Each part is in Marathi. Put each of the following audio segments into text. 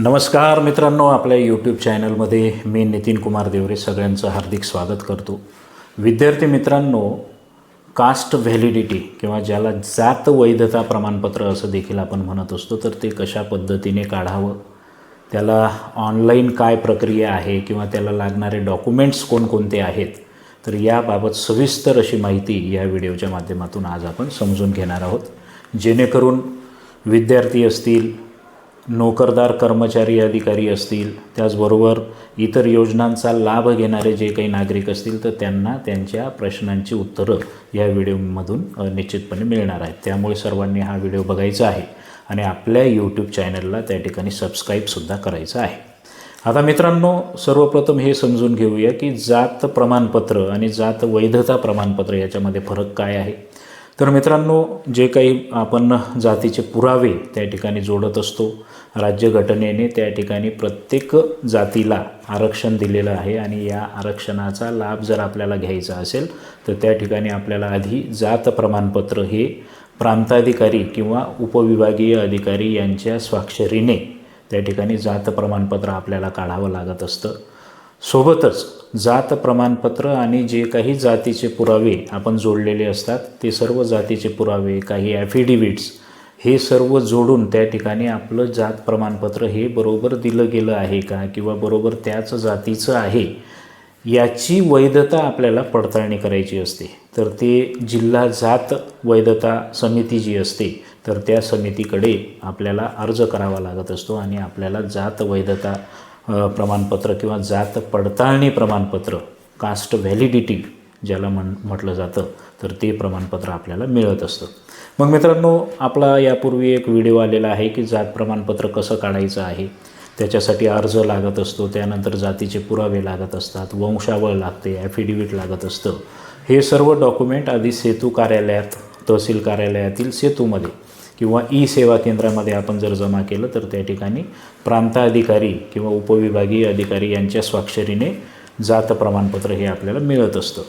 नमस्कार मित्रांनो आपल्या यूट्यूब चॅनलमध्ये मी नितीन कुमार देवरे सगळ्यांचं हार्दिक स्वागत करतो. विद्यार्थी मित्रांनो कास्ट व्हॅलिडिटी किंवा ज्याला जात वैधता प्रमाणपत्र असं देखील आपण म्हणत असतो तर ते कशा पद्धतीने काढावं? त्याला ऑनलाईन काय प्रक्रिया आहे किंवा त्याला लागणारे डॉक्युमेंट्स कोणकोणते आहेत? तर याबाबत सविस्तर अशी माहिती या व्हिडिओच्या माध्यमातून आज आपण समजून घेणार आहोत. जेणेकरून विद्यार्थी असतील नोकरदार कर्मचारी अधिकारी असतील त्याचबरोबर इतर योजनांचा लाभ घेणारे जे काही नागरिक असतील तर त्यांना त्यांच्या प्रश्नांची उत्तरं या व्हिडिओमधून निश्चितपणे मिळणार आहेत. त्यामुळे सर्वांनी हा व्हिडिओ बघायचा आहे आणि आपल्या यूट्यूब चॅनलला त्या ठिकाणी सबस्क्राईबसुद्धा करायचं आहे. आता मित्रांनो सर्वप्रथम हे समजून घेऊया की जात प्रमाणपत्र आणि जात वैधता प्रमाणपत्र याच्यामध्ये फरक काय आहे? तर मित्रांनो जे काही आपण जातीचे पुरावे त्या ठिकाणी जोडत असतो राज्यघटनेने त्या ठिकाणी प्रत्येक जातीला आरक्षण दिलेलं आहे आणि या आरक्षणाचा लाभ जर आपल्याला घ्यायचा असेल तर त्या ठिकाणी आपल्याला आधी जात प्रमाणपत्र हे प्रांताधिकारी किंवा उपविभागीय अधिकारी यांच्या स्वाक्षरीने त्या ठिकाणी जात प्रमाणपत्र आपल्याला काढावं लागत असतं. सोबतच जात प्रमाणपत्र आणि जे काही जातीचे पुरावे आपण जोडलेले असतात ते सर्व जातीचे पुरावे काही ॲफिडेविट्स हे सर्व जोडून त्या ठिकाणी आपलं जात प्रमाणपत्र हे बरोबर दिलं गेलं आहे का? किंवा बरोबर त्याच जातीचं आहे? याची वैधता आपल्याला पडताळणी करायची असते. तर ते जिल्हा जात वैधता समिती जी असते तर त्या समितीकडे आपल्याला अर्ज करावा लागत असतो आणि आपल्याला जात वैधता प्रमाणपत्र किंवा जात पडताळणी प्रमाणपत्र कास्ट व्हॅलिडिटी ज्याला म्हण म्हटलं जातं तर ते प्रमाणपत्र आपल्याला मिळत असतं. मग मित्रांनो आपला यापूर्वी एक व्हिडिओ आलेला आहे की जात प्रमाणपत्र कसं काढायचं आहे त्याच्यासाठी अर्ज लागत असतो त्यानंतर जातीचे पुरावे लागत असतात वंशावळ लागते ॲफिडेविट लागत असतं. हे सर्व डॉक्युमेंट आधी सेतू कार्यालयात तहसील कार्यालयातील सेतूमध्ये किंवा ई सेवा केंद्रामध्ये आपण जर जमा केलं तर त्या ठिकाणी प्रांताधिकारी किंवा उपविभागीय अधिकारी यांच्या स्वाक्षरीने जात प्रमाणपत्र हे आपल्याला मिळत असतं.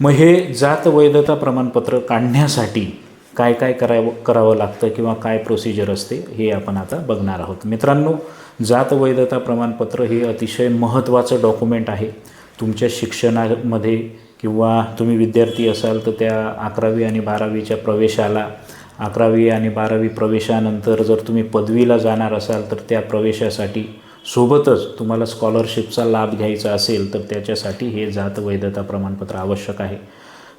मग हे जात वैधता प्रमाणपत्र काढण्यासाठी काय काय करावं करावं लागतं किंवा काय प्रोसिजर असते हे आपण आता बघणार आहोत. मित्रांनो जात वैधता प्रमाणपत्र हे अतिशय महत्त्वाचं डॉक्युमेंट आहे. तुमच्या शिक्षणामध्ये किंवा तुम्ही विद्यार्थी असाल तर त्या अकरावी आणि बारावीच्या प्रवेशाला अकरावी आणि बारावी प्रवेशानंतर जर तुम्ही पदवीला जाणार असाल तर त्या प्रवेशासाठी सोबतच तुम्हाला स्कॉलरशिपचा लाभ घ्यायचा असेल तर त्याच्यासाठी हे जात वैधता प्रमाणपत्र आवश्यक आहे.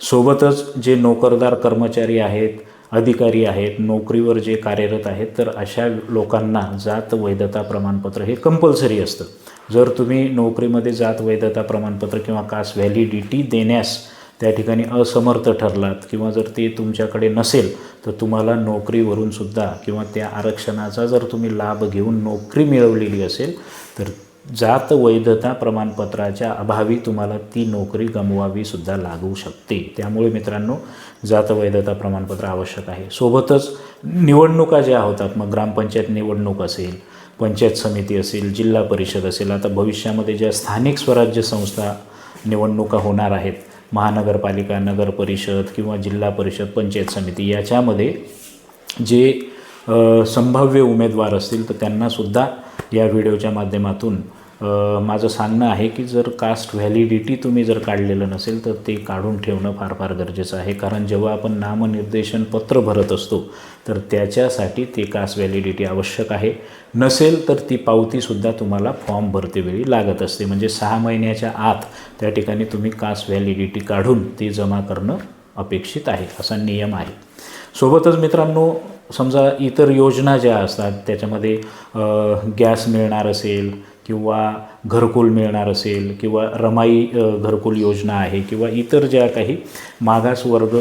सोबतच जे नोकरदार कर्मचारी आहेत अधिकारी आहेत नोकरीवर जे कार्यरत आहेत तर अशा लोकांना जात वैधता प्रमाणपत्र हे कंपल्सरी असतं. जर तुम्ही नोकरीमध्ये जात वैधता प्रमाणपत्र किंवा कास्ट व्हॅलिडिटी देण्यास त्या ठिकाणी असमर्थ ठरलात किंवा जर ते तुमच्याकडे नसेल तर तुम्हाला नोकरीवरून सुद्धा किंवा त्या आरक्षणाचा जर तुम्ही लाभ घेऊन नोकरी मिळवलेली असेल तर जात वैधता प्रमाणपत्राच्या अभावी तुम्हाला ती नोकरी गमवावी सुद्धा लागू शकते. त्यामुळे मित्रांनो जात वैधता प्रमाणपत्र आवश्यक आहे. सोबतच निवडणुका ज्या होतात मग ग्रामपंचायत निवडणूक असेल पंचायत समिती असेल जिल्हा परिषद असेल आता भविष्यामध्ये ज्या स्थानिक स्वराज्य संस्था निवडणुका होणार आहेत महानगरपालिका नगर परिषद किंवा जिल्हा परिषद पंचायत समिती याच्यामध्ये जे संभाव्य उमेदवार असतील तर त्यांनासुद्धा या व्हिडिओच्या माध्यमातून माझं सांगणं आहे की जर कास्ट व्हॅलिडिटी तुम्ही जर काढलेलं नसेल तर ते काढून ठेवणं फार फार गरजेचं आहे. कारण जेव्हा आपण नामनिर्देशन पत्र भरत असतो तर त्याच्यासाठी ते कास्ट व्हॅलिडिटी आवश्यक आहे. नसेल तर ती पावतीसुद्धा तुम्हाला फॉर्म भरतेवेळी लागत असते. म्हणजे सहा महिन्याच्या आत त्या ठिकाणी तुम्ही कास्ट व्हॅलिडिटी काढून ती जमा करणं अपेक्षित आहे. असा नियम आहे. सोबतच मित्रांनो समजा इतर योजना ज्या असतात त्याच्यामध्ये गॅस मिळणार असेल किंवा घरकुल मिळणार असेल किंवा रमाई घरकुल योजना आहे किंवा इतर ज्या काही मागास वर्ग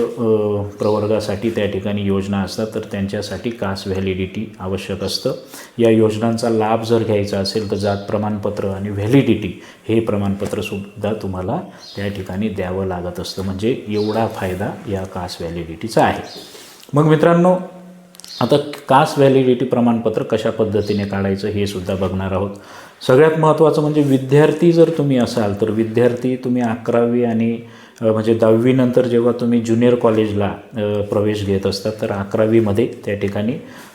प्रवर्गासाठी त्या ठिकाणी योजना असतात तर त्यांच्यासाठी कास्ट व्हॅलिडिटी आवश्यक असतं. या योजनांचा लाभ जर घ्यायचा असेल तर जात प्रमाणपत्र आणि व्हॅलिडिटी हे प्रमाणपत्रसुद्धा तुम्हाला त्या ठिकाणी द्यावं लागत असतं. म्हणजे एवढा फायदा या कास्ट व्हॅलिडिटीचा आहे. मग मित्रांनो आता कास्ट व्हॅलिडिटी प्रमाणपत्र कशा पद्धतीने काढायचं हे सुद्धा बघणार आहोत. सगळ्यात महत्त्वाचं म्हणजे विद्यार्थी जर तुम्ही असाल तर विद्यार्थी तुम्ही अकरावी आणि म्हणजे दहावीनंतर जेव्हा तुम्ही ज्युनियर कॉलेजला प्रवेश घेत असतात तर अकरावीमध्ये त्या ठिकाणी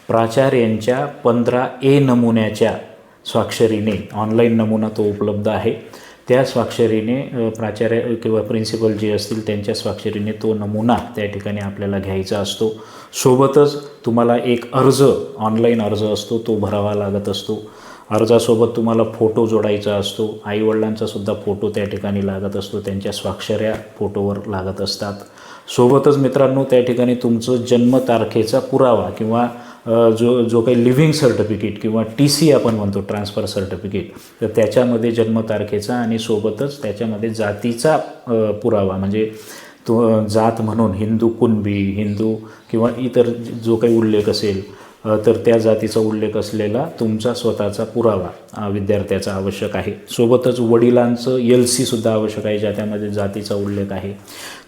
प्राचार्यांच्या पंधरा ए नमुन्याच्या स्वाक्षरीने ऑनलाईन नमुना तो उपलब्ध आहे. त्या स्वाक्षरीने प्राचार्य किंवा प्रिन्सिपल जे असतील त्यांच्या स्वाक्षरीने तो नमुना त्या ठिकाणी आपल्याला घ्यायचा असतो. सोबतच तुम्हाला एक अर्ज ऑनलाईन अर्ज असतो तो भरावा लागत असतो. अर्जासोबत तुम्हाला फोटो जोडायचा असतो. आईवडिलांचा सुद्धा फोटो त्या ठिकाणी लागत असतो. त्यांच्या स्वाक्षऱ्या फोटोवर लागत असतात. सोबतच मित्रांनो त्या ठिकाणी तुमचं जन्मतारखेचा पुरावा किंवा जो जो काही लिव्हिंग सर्टिफिकेट किंवा टी सी आपण म्हणतो ट्रान्सफर सर्टिफिकेट तर त्याच्यामध्ये जन्मतारखेचा आणि सोबतच त्याच्यामध्ये जातीचा पुरावा म्हणजे तो जात म्हणून हिंदू कुणबी हिंदू किंवा इतर जो काही उल्लेख असेल तर त्या जातीचा उल्लेख असलेला तुमचा स्वतःचा पुरावा विद्यार्थ्याचा आवश्यक आहे. सोबतच वडिलांचं एल सीसुद्धा आवश्यक आहे ज्या त्यामध्ये जातीचा उल्लेख आहे.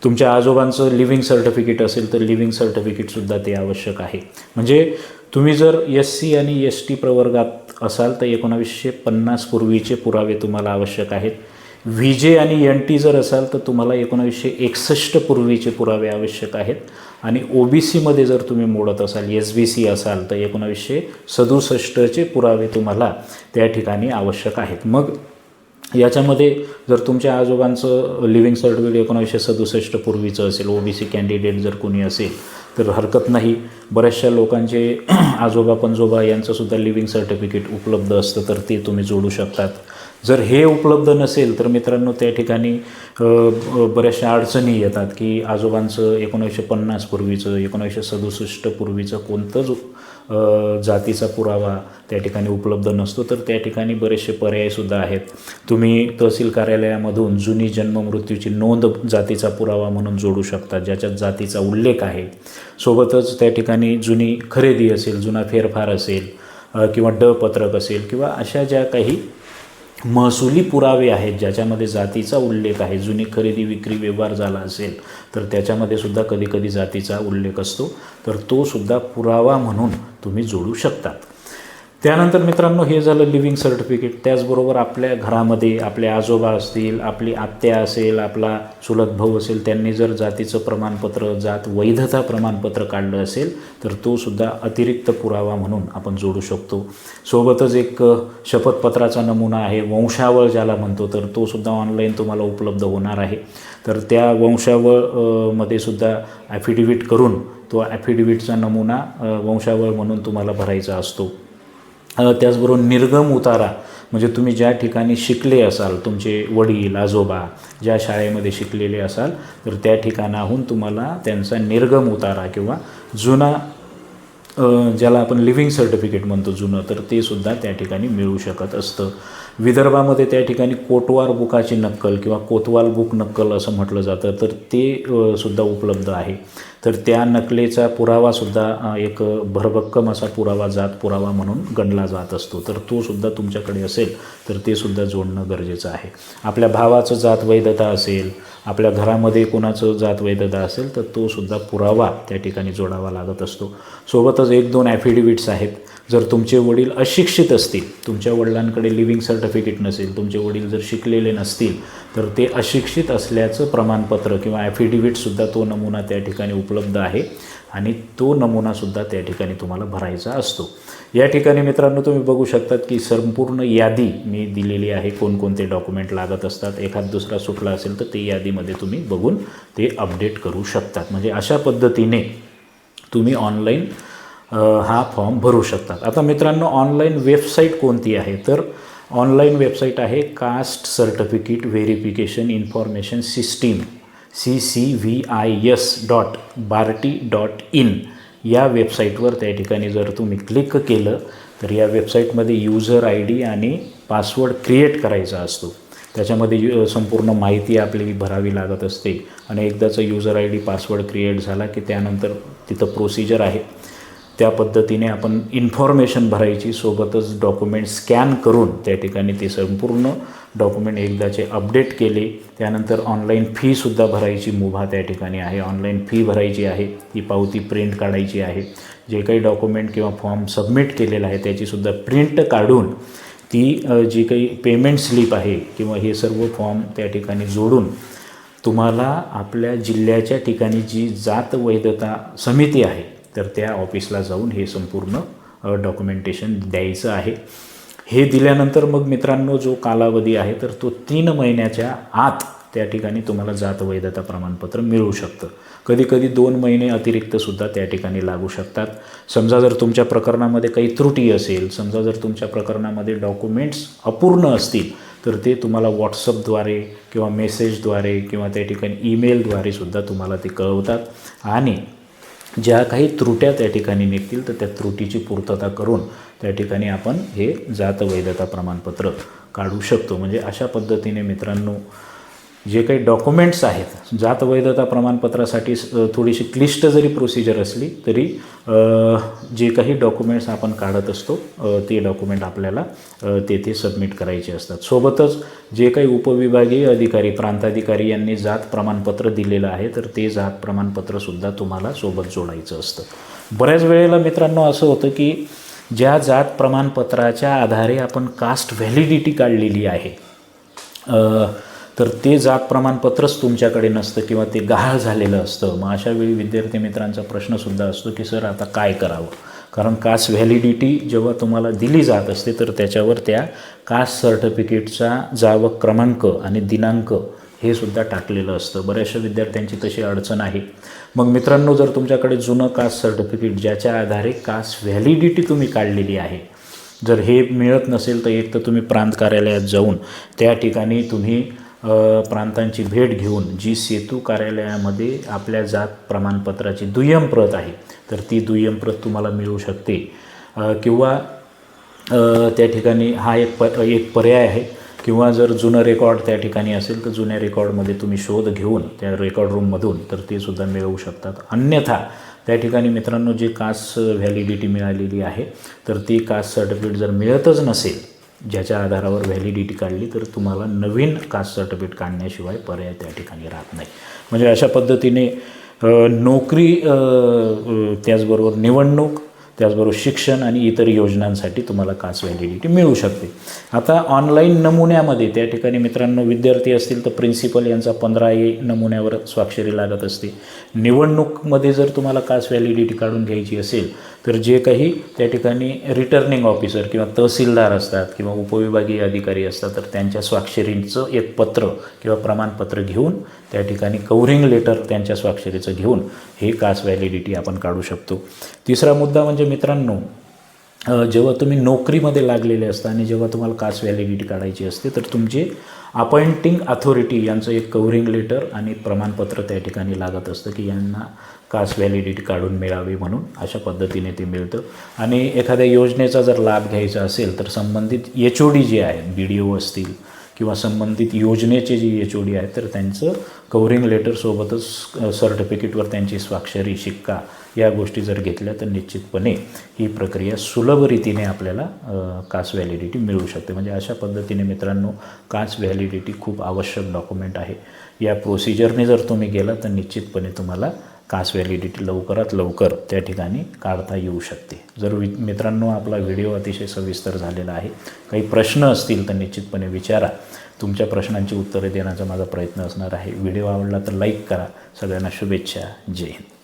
तुमच्या आजोबांचं लिव्हिंग सर्टिफिकेट असेल तर लिव्हिंग सर्टिफिकेटसुद्धा ते आवश्यक आहे. म्हणजे तुम्ही जर एस सी आणि एस टी प्रवर्गात असाल तर एकोणावीसशे पन्नास पूर्वीचे पुरावे तुम्हाला आवश्यक आहेत. व्ही जे आणि एन टी जर असाल तर तुम्हाला एकोणावीसशे एकसष्ट पूर्वीचे पुरावे आवश्यक आहेत. आणि ओ बी सीमध्ये जर तुम्ही मोडत असाल एस बी सी असाल तर एकोणावीसशे सदुसष्टचे पुरावे तुम्हाला त्या ठिकाणी आवश्यक आहेत. मग याच्यामध्ये जर तुमच्या आजोबांचं लिव्हिंग सर्टिफिकेट एकोणावीसशे सदुसष्ट पूर्वीचं असेल ओ बी सी कॅन्डिडेट जर कोणी असेल तर हरकत नाही. बऱ्याचशा लोकांचे आजोबा पणजोबा यांचंसुद्धा लिव्हिंग सर्टिफिकेट उपलब्ध असतं तर ते तुम्ही जोडू शकतात. जर हे उपलब्ध नसेल तर मित्रांनो त्या ठिकाणी बऱ्याचशा अडचणी येतात की आजोबांचं एकोणीसशे पन्नास पूर्वीचं एकोणीसशे सदुसष्ट पूर्वीचं कोणतंच जातीचा पुरावा त्या ठिकाणी उपलब्ध नसतो. तर त्या ठिकाणी बरेचसे पर्यायसुद्धा आहेत. तुम्ही तहसील कार्यालयामधून जुनी जन्ममृत्यूची नोंद जातीचा पुरावा म्हणून जोडू शकता ज्याच्यात जातीचा उल्लेख आहे. सोबतच त्या ठिकाणी जुनी खरेदी असेल जुना फेरफार असेल किंवा ड पत्रक असेल किंवा अशा ज्या काही महसुली पुरावे आहेत ज्याच्यामध्ये जातीचा उल्लेख आहे. जुनी खरेदी विक्री व्यवहार झाला असेल तर त्याच्यामध्ये सुद्धा कधीकधी जातीचा उल्लेख असतो. तर तो सुद्धा पुरावा म्हणून तुम्ही जोडू शकतात. त्यानंतर मित्रांनो हे झालं लिव्हिंग सर्टिफिकेट त्याचबरोबर आपल्या घरामध्ये आपले आजोबा असतील आपली आत्या असेल आपला चुलत भाऊ असेल त्यांनी जर जातीचं प्रमाणपत्र जात वैधता प्रमाणपत्र काढलं असेल तर तो सुद्धा अतिरिक्त पुरावा म्हणून आपण जोडू शकतो. सोबतच एक शपथपत्राचा नमुना आहे वंशावळ ज्याला म्हणतो तर तो सुद्धा ऑनलाईन तुम्हाला उपलब्ध होणार आहे. तर त्या वंशावळमध्ये सुद्धा ॲफिडेविट करून तो ॲफिडेविटचा नमुना वंशावळ म्हणून तुम्हाला भरायचा असतो. त्याचबरोबर निर्गम उतारा म्हणजे तुम्ही ज्या ठिकाणी शिकले असाल तुमचे वडील आजोबा ज्या शाळेमध्ये शिकलेले असाल तर त्या ठिकाणाहून तुम्हाला त्यांचा निर्गम उतारा किंवा जुना ज्याला आपण लिव्हिंग सर्टिफिकेट म्हणतो जुनं तर ते सुद्धा त्या ठिकाणी मिळू शकत असतं. विदर्भामध्ये त्या ठिकाणी कोटवार बुकाची नक्कल किंवा कोतवाल बुक नक्कल असं म्हटलं जातं तर ते सुद्धा उपलब्ध आहे. तर त्या नकलेचा पुरावासुद्धा एक भरभक्कम असा पुरावा जात पुरावा म्हणून गणला जात असतो. तर तो सुद्धा तुमच्याकडे असेल तर ते सुद्धा जोडणं गरजेचं आहे. आपल्या भावाचं जात वैधता असेल आपल्या घरामध्ये कोणाचं जात वैधता असेल तर तो सुद्धा पुरावा त्या ठिकाणी जोडावा लागत असतो. सोबतच एक दोन ॲफिडेविट्स आहेत. जर तुमचे वडील अशिक्षित असतील तुमच्या वडिलांकडे लिव्हिंग सर्टिफिकेट नसेल तुमचे वडील जर शिकलेले नसतील तर ते अशिक्षित असल्याचं प्रमाणपत्र किंवा ॲफिडेविटसुद्धा तो नमुना त्या ठिकाणी उपलब्ध आहे आणि तो नमुनासुद्धा त्या ठिकाणी तुम्हाला भरायचा असतो. या ठिकाणी मित्रांनो तुम्ही बघू शकतात की संपूर्ण यादी मी दिलेली आहे. कोणकोणते डॉक्युमेंट लागत असतात एखाद दुसरा सुटला असेल तर ते यादीमध्ये तुम्ही बघून ते अपडेट करू शकतात. म्हणजे अशा पद्धतीने तुम्ही ऑनलाईन हा फॉर्म भरू शकतात. आता मित्रांनो ऑनलाईन वेबसाईट कोणती आहे? तर ऑनलाईन वेबसाईट आहे caste certificate verification information system C C V I S dot Barti dot in. या वेबसाईटवर त्या ठिकाणी जर तुम्ही क्लिक केलं तर या वेबसाईटमध्ये यूजर आय डी आणि पासवर्ड क्रिएट करायचा असतो. त्याच्यामध्ये यु संपूर्ण माहिती आपली भरावी लागत असते. आणि एकदाचा user I D password create झाला की त्यानंतर तिथं प्रोसिजर आहे. त्या पद्धतीने आपण इन्फॉर्मेशन भरायची सोबतच डॉक्युमेंट स्कॅन करून त्या ठिकाणी ते संपूर्ण डॉक्युमेंट एकदाचे अपडेट केले. त्यानंतर ऑनलाईन फीसुद्धा भरायची मुभा त्या ठिकाणी आहे. ऑनलाईन फी भरायची आहे. ती पावती प्रिंट काढायची आहे. जे काही डॉक्युमेंट किंवा फॉर्म सबमिट केलेला आहे त्याचीसुद्धा प्रिंट काढून ती जी काही पेमेंट स्लिप आहे किंवा हे सर्व फॉर्म त्या ठिकाणी जोडून तुम्हाला आपल्या जिल्ह्याच्या ठिकाणी जी जात वैधता समिती आहे तर त्या ऑफिसला जाऊन हे संपूर्ण डॉक्युमेंटेशन द्यायचं आहे. हे दिल्यानंतर मग मित्रांनो जो कालावधी आहे तर तो तीन महिन्याच्या आत त्या ठिकाणी तुम्हाला जात वैधता प्रमाणपत्र मिळू शकतं. कधीकधी दोन महिने अतिरिक्तसुद्धा त्या ठिकाणी लागू शकतात. समजा जर तुमच्या प्रकरणामध्ये काही त्रुटी असेल समजा जर तुमच्या प्रकरणामध्ये डॉक्युमेंट्स अपूर्ण असतील तर ते तुम्हाला व्हॉट्सअपद्वारे किंवा मेसेजद्वारे किंवा त्या ठिकाणी ईमेलद्वारे सुद्धा तुम्हाला ते कळवतात. आणि ज्या काही त्रुट्या त्या ठिकाणी निघतील तर त्या त्रुटीची पूर्तता करून त्या ठिकाणी आपण हे जात वैधता प्रमाणपत्र काढू शकतो. म्हणजे अशा पद्धतीने मित्रांनो जे काही डॉक्युमेंट्स आहेत जात वैधता प्रमाणपत्रासाठी थोडीशी क्लिष्ट जरी प्रोसिजर असली तरी जे काही डॉक्युमेंट्स आपण काढत असतो ते डॉक्युमेंट आपल्याला तेथे सबमिट करायचे असतात. सोबतच जे काही उपविभागीय अधिकारी प्रांताधिकारी यांनी जात प्रमाणपत्र दिलेलं आहे तर ते जात प्रमाणपत्रसुद्धा तुम्हाला सोबत जोडायचं असतं. बऱ्याच वेळेला मित्रांनो असं होतं की ज्या जात प्रमाणपत्राच्या आधारे आपण कास्ट व्हॅलिडिटी काढलेली आहे तर ते जात प्रमाणपत्रच तुमच्याकडे नसतं किंवा ते गहाळ झालेलं असतं. मग अशा वेळी विद्यार्थी मित्रांचा प्रश्नसुद्धा असतो की सर आता काय करावं? कारण कास्ट व्हॅलिडिटी जेव्हा तुम्हाला दिली जात असते तर त्याच्यावर त्या कास्ट सर्टिफिकेटचा जाव क्रमांक आणि दिनांक हे सुद्धा टाकलेलं असतं. बऱ्याचशा विद्यार्थ्यांची तशी अडचण आहे. मग मित्रांनो जर तुमच्याकडे जुनं कास्ट सर्टिफिकेट ज्याच्या आधारे कास्ट व्हॅलिडिटी तुम्ही काढलेली आहे जर हे मिळत नसेल तर एक तर तुम्ही प्रांत कार्यालयात जाऊन त्या ठिकाणी तुम्ही प्रांतांची भेट घेऊन जी सेतू कार्यालयामध्ये आपल्या जात प्रमाणपत्राची दुय्यम प्रत आहे तर ती दुय्यम प्रत तुम्हाला मिळू शकते. किंवा त्या ठिकाणी हा एक प एक पर्याय आहे किंवा जर जुनं रेकॉर्ड त्या ठिकाणी असेल तर जुन्या रेकॉर्डमध्ये तुम्ही शोध घेऊन त्या रेकॉर्ड रूममधून तर ते सुद्धा मिळवू शकतात. अन्यथा त्या ठिकाणी मित्रांनो जी कास्ट व्हॅलिडिटी मिळालेली आहे तर ती कास्ट सर्टिफिकेट जर मिळतच नसेल ज्याच्या आधारावर व्हॅलिडिटी काढली तर तुम्हाला नवीन कास्ट सर्टिफिकेट काढण्याशिवाय पर्याय त्या ठिकाणी राहत नाही. म्हणजे अशा पद्धतीने नोकरी त्याचबरोबर निवडणूक त्याचबरोबर शिक्षण आणि इतर योजनांसाठी तुम्हाला कास व्हॅलिडिटी मिळू शकते. आता ऑनलाईन नमुन्यामध्ये त्या ठिकाणी मित्रांनो विद्यार्थी असतील तर प्रिन्सिपल यांचा पंधरा ए नमुन्यावर स्वाक्षरी लागत असते. निवडणूकमध्ये जर तुम्हाला कास व्हॅलिडिटी काढून घ्यायची असेल तर जे काही त्या ठिकाणी रिटर्निंग ऑफिसर किंवा तहसीलदार असतात किंवा उपविभागीय अधिकारी असतात तर त्यांच्या स्वाक्षरींचं एक पत्र किंवा प्रमाणपत्र घेऊन त्या ठिकाणी कवरिंग लेटर त्यांच्या स्वाक्षरीचं घेऊन हे कास्ट व्हॅलिडिटी आपण काढू शकतो. तिसरा मुद्दा म्हणजे मित्रांनो जेव्हा तुम्ही नोकरीमध्ये लागलेले असता आणि जेव्हा तुम्हाला कास्ट व्हॅलिडिटी काढायची असते तर तुमचे अपॉइंटिंग अथॉरिटी यांचं एक कवरिंग लेटर आणि प्रमाणपत्र त्या ठिकाणी लागत असतं की यांना कास्ट व्हॅलिडिटी काढून मिळावी म्हणून अशा पद्धतीने ते मिळतं. आणि एखाद्या योजनेचा जर लाभ घ्यायचा असेल तर संबंधित एच ओ डी जे आहेत बी डी ओ असतील किंवा संबंधित योजनेचे जे एच ओ डी आहेत तर त्यांचं कवरिंग लेटरसोबतच सर्टिफिकेटवर त्यांची स्वाक्षरी शिक्का या गोष्टी जर घेतल्या तर निश्चितपणे ही प्रक्रिया सुलभ रीतीने आपल्याला कास्ट व्हॅलिडिटी मिळू शकते. म्हणजे अशा पद्धतीने मित्रांनो कास्ट व्हॅलिडिटी खूप आवश्यक डॉक्युमेंट आहे. या प्रोसिजरने जर तुम्ही गेला तर निश्चितपणे तुम्हाला कास व्हॅलिडिटी लवकरात लवकर त्या ठिकाणी काढता येऊ शकते. जर वि मित्रांनो आपला व्हिडिओ अतिशय सविस्तर झालेला आहे काही प्रश्न असतील तर निश्चितपणे विचारा. तुमच्या प्रश्नांची उत्तरे देण्याचा माझा प्रयत्न असणार आहे. व्हिडिओ आवडला तर लाईक करा. सगळ्यांना शुभेच्छा. जय हिंद.